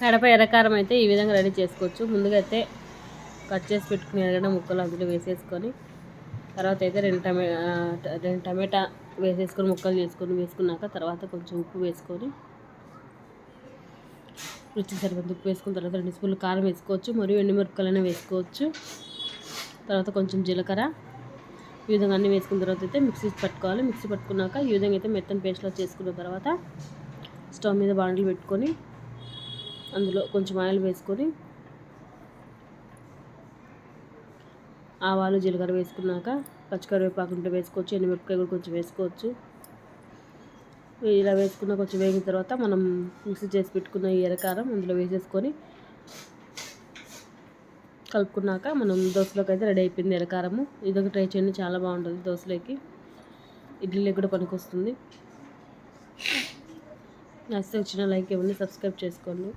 కడప ఎర్రకారం అయితే ఈ విధంగా రెడీ చేసుకోవచ్చు. ముందుగా అయితే కట్ చేసి పెట్టుకుని ఎరగడ ముక్కలు అందులో వేసేసుకొని తర్వాత అయితే రెండు టమే రెండు టమాటా వేసేసుకొని ముక్కలు చేసుకొని వేసుకున్నాక తర్వాత కొంచెం ఉప్పు వేసుకొని రుచి సరిపడి ఉప్పు వేసుకున్న తర్వాత రెండు స్పూన్లు కారం వేసుకోవచ్చు. మరియు ఎండుమిరపకాయలైనా వేసుకోవచ్చు. తర్వాత కొంచెం జీలకర్ర ఈ విధంగా అన్నీ వేసుకున్న తర్వాత అయితే మిక్సీ పట్టుకోవాలి. మిక్సీ పట్టుకున్నాక ఈ విధంగా అయితే మెత్తని పేస్ట్లో చేసుకున్న తర్వాత స్టవ్ మీద బాండలు పెట్టుకొని అందులో కొంచెం ఆయిల్ వేసుకొని ఆవాలు జీలకర్ర వేసుకున్నాక పచ్చికరివేపాకు ఉంటే వేసుకోవచ్చు ఎండుమిరపకాయ కూడా కొంచెం వేసుకోవచ్చు. ఇలా వేసుకున్న కొంచెం వేగిన తర్వాత మనం మిక్సీ చేసి పెట్టుకున్న ఈ ఎరకారం అందులో వేసేసుకొని కలుపుకున్నాక మనం దోశలోకి అయితే రెడీ అయిపోయింది ఎరకారము ఇదొక ట్రై చేయండి చాలా బాగుంటుంది దోశలోకి. ఇడ్లీలోకి కూడా పనికొస్తుంది. నచ్చితే వచ్చిన లైక్ ఇవ్వండి సబ్స్క్రైబ్ చేసుకోండి.